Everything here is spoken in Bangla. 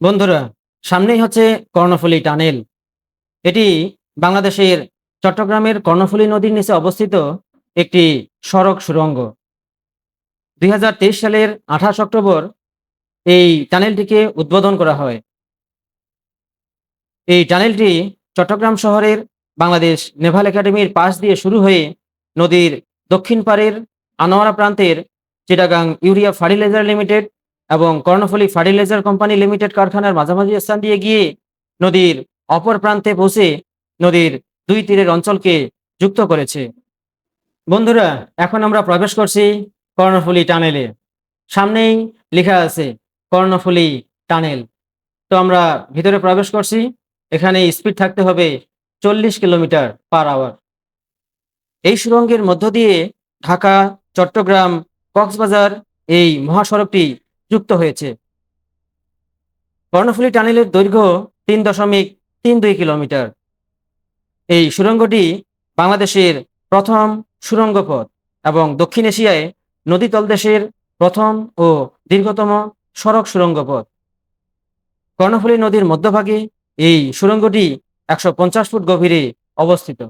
বন্ধুরা, সামনেই হচ্ছে কর্ণফুলী টানেল। এটি বাংলাদেশের চট্টগ্রামের কর্ণফুলী নদীর নিচে অবস্থিত একটি সড়ক সুড়ঙ্গ। দুই সালের আঠাশ অক্টোবর এই টানেলটিকে উদ্বোধন করা হয়। এই টানেলটি চট্টগ্রাম শহরের বাংলাদেশ নেভাল একাডেমির পাশ দিয়ে শুরু হয়ে নদীর দক্ষিণ পাড়ের আনোয়ারা প্রান্তের চিটাগাং ইউরিয়া ফার্টিলাইজার লিমিটেড এবং কর্ণফুলী ফার্টিলাইজার কোম্পানি লিমিটেড কারখানার মাঝামাঝি স্থান দিয়ে গিয়ে নদীর অপর প্রান্তে পৌঁছে নদীর দুই তীরের অঞ্চলকে যুক্ত করেছে। বন্ধুরা, এখন আমরা প্রবেশ করছি কর্ণফুলী টানেলে। সামনেই লেখা আছে কর্ণফুলী টানেল। তো আমরা ভিতরে প্রবেশ করছি। এখানে স্পিড থাকতে হবে চল্লিশ কিলোমিটার পার আওয়ার। এই সুড়ঙ্গের মধ্য দিয়ে ঢাকা, চট্টগ্রাম, কক্সবাজার এই মহাসড়কটি যুক্ত হয়েছে। কর্ণফুলী টানেলের দৈর্ঘ্য তিন দশমিক তিন দুই কিলোমিটার। এই সুড়ঙ্গটি বাংলাদেশের প্রথম সুড়ঙ্গ পথ এবং দক্ষিণ এশিয়ায় নদী তলদেশের প্রথম ও দীর্ঘতম সড়ক সুড়ঙ্গ পথ কর্ণফুলী নদীর মধ্যভাগে এই সুড়ঙ্গটি একশো ফুট গভীরে অবস্থিত।